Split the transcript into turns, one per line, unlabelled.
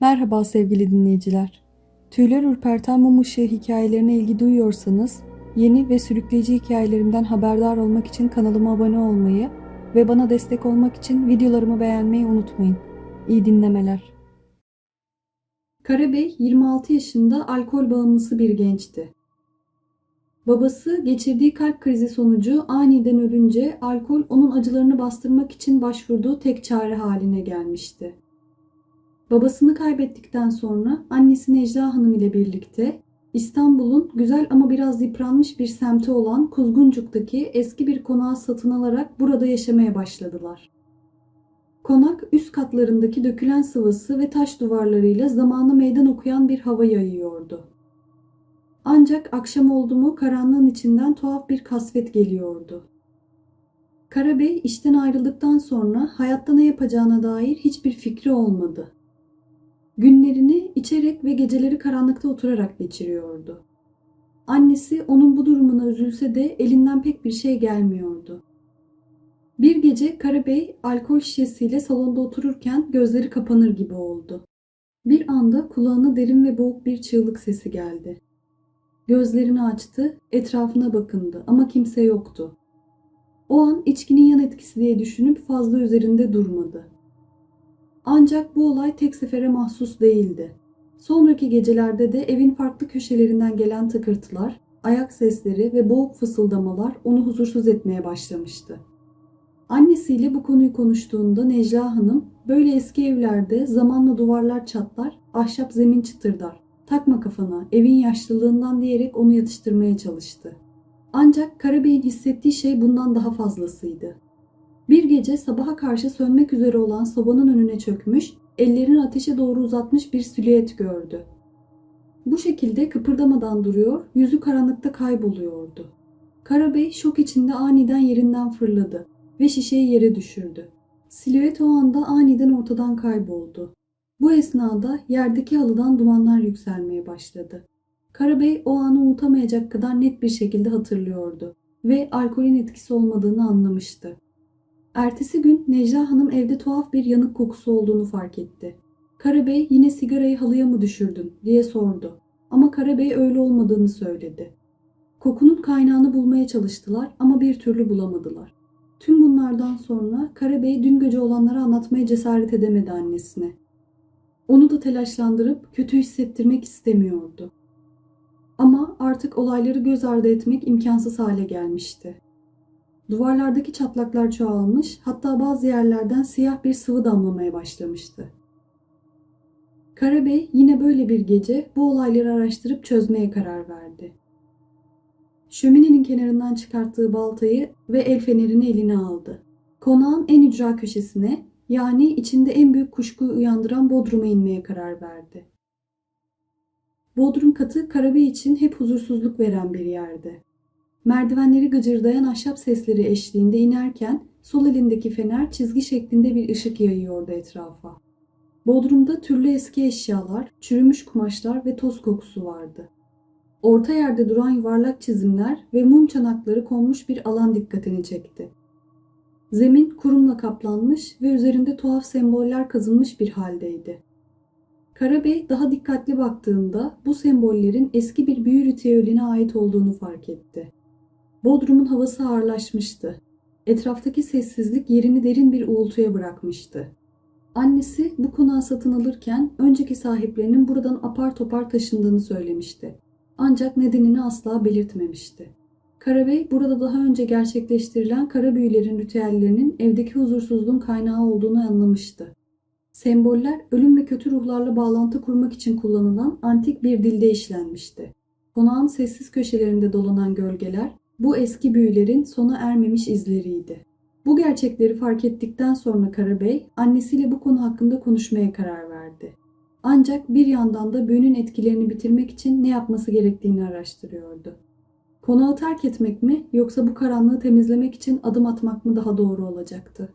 Merhaba sevgili dinleyiciler. Tüyler ürperten mum ışığı hikayelerine ilgi duyuyorsanız, yeni ve sürükleyici hikayelerimden haberdar olmak için kanalıma abone olmayı ve bana destek olmak için videolarımı beğenmeyi unutmayın. İyi dinlemeler. Karabey 26 yaşında alkol bağımlısı bir gençti. Babası geçirdiği kalp krizi sonucu aniden ölünce alkol onun acılarını bastırmak için başvurduğu tek çare haline gelmişti. Babasını kaybettikten sonra annesi Necla Hanım ile birlikte İstanbul'un güzel ama biraz yıpranmış bir semti olan Kuzguncuk'taki eski bir konağı satın alarak burada yaşamaya başladılar. Konak üst katlarındaki dökülen sıvası ve taş duvarlarıyla zamanı meydan okuyan bir hava yayıyordu. Ancak akşam oldu mu karanlığın içinden tuhaf bir kasvet geliyordu. Karabey işten ayrıldıktan sonra hayatta ne yapacağına dair hiçbir fikri olmadı. Günlerini içerek ve geceleri karanlıkta oturarak geçiriyordu. Annesi onun bu durumuna üzülse de elinden pek bir şey gelmiyordu. Bir gece Karabey alkol şişesiyle salonda otururken gözleri kapanır gibi oldu. Bir anda kulağına derin ve boğuk bir çığlık sesi geldi. Gözlerini açtı, etrafına bakındı ama kimse yoktu. O an içkinin yan etkisi diye düşünüp fazla üzerinde durmadı. Ancak bu olay tek sefere mahsus değildi. Sonraki gecelerde de evin farklı köşelerinden gelen tıkırtılar, ayak sesleri ve boğuk fısıldamalar onu huzursuz etmeye başlamıştı. Annesiyle bu konuyu konuştuğunda Necla Hanım, böyle eski evlerde zamanla duvarlar çatlar, ahşap zemin çıtırdar. Takma kafana, evin yaşlılığından diyerek onu yatıştırmaya çalıştı. Ancak Karabey'in hissettiği şey bundan daha fazlasıydı. Bir gece sabaha karşı sönmek üzere olan sobanın önüne çökmüş, ellerini ateşe doğru uzatmış bir silüet gördü. Bu şekilde kıpırdamadan duruyor, yüzü karanlıkta kayboluyordu. Karabey şok içinde aniden yerinden fırladı ve şişeyi yere düşürdü. Silüet o anda aniden ortadan kayboldu. Bu esnada yerdeki halıdan dumanlar yükselmeye başladı. Karabey o anı unutamayacak kadar net bir şekilde hatırlıyordu ve alkolün etkisi olmadığını anlamıştı. Ertesi gün Necla Hanım evde tuhaf bir yanık kokusu olduğunu fark etti. Karabey yine sigarayı halıya mı düşürdün diye sordu. Ama Karabey öyle olmadığını söyledi. Kokunun kaynağını bulmaya çalıştılar ama bir türlü bulamadılar. Tüm bunlardan sonra Karabey dün gece olanları anlatmaya cesaret edemedi annesine. Onu da telaşlandırıp kötü hissettirmek istemiyordu. Ama artık olayları göz ardı etmek imkansız hale gelmişti. Duvarlardaki çatlaklar çoğalmış, hatta bazı yerlerden siyah bir sıvı damlamaya başlamıştı. Karabey yine böyle bir gece bu olayları araştırıp çözmeye karar verdi. Şöminenin kenarından çıkarttığı baltayı ve el fenerini eline aldı. Konağın en ücra köşesine, yani içinde en büyük kuşkuyu uyandıran Bodrum'a inmeye karar verdi. Bodrum katı Karabey için hep huzursuzluk veren bir yerdi. Merdivenleri gıcırdayan ahşap sesleri eşliğinde inerken sol elindeki fener çizgi şeklinde bir ışık yayıyordu etrafa. Bodrumda türlü eski eşyalar, çürümüş kumaşlar ve toz kokusu vardı. Orta yerde duran yuvarlak çizimler ve mum çanakları konmuş bir alan dikkatini çekti. Zemin kurumla kaplanmış ve üzerinde tuhaf semboller kazınmış bir haldeydi. Karabey daha dikkatli baktığında bu sembollerin eski bir büyü ritüeline ait olduğunu fark etti. Bodrum'un havası ağırlaşmıştı. Etraftaki sessizlik yerini derin bir uğultuya bırakmıştı. Annesi bu konağı satın alırken önceki sahiplerinin buradan apar topar taşındığını söylemişti. Ancak nedenini asla belirtmemişti. Karabey burada daha önce gerçekleştirilen kara büyülerin ritüellerinin evdeki huzursuzluğun kaynağı olduğunu anlamıştı. Semboller ölüm ve kötü ruhlarla bağlantı kurmak için kullanılan antik bir dilde işlenmişti. Konağın sessiz köşelerinde dolanan gölgeler bu eski büyülerin sona ermemiş izleriydi. Bu gerçekleri fark ettikten sonra Karabey annesiyle bu konu hakkında konuşmaya karar verdi. Ancak bir yandan da büyünün etkilerini bitirmek için ne yapması gerektiğini araştırıyordu. Konağı terk etmek mi yoksa bu karanlığı temizlemek için adım atmak mı daha doğru olacaktı?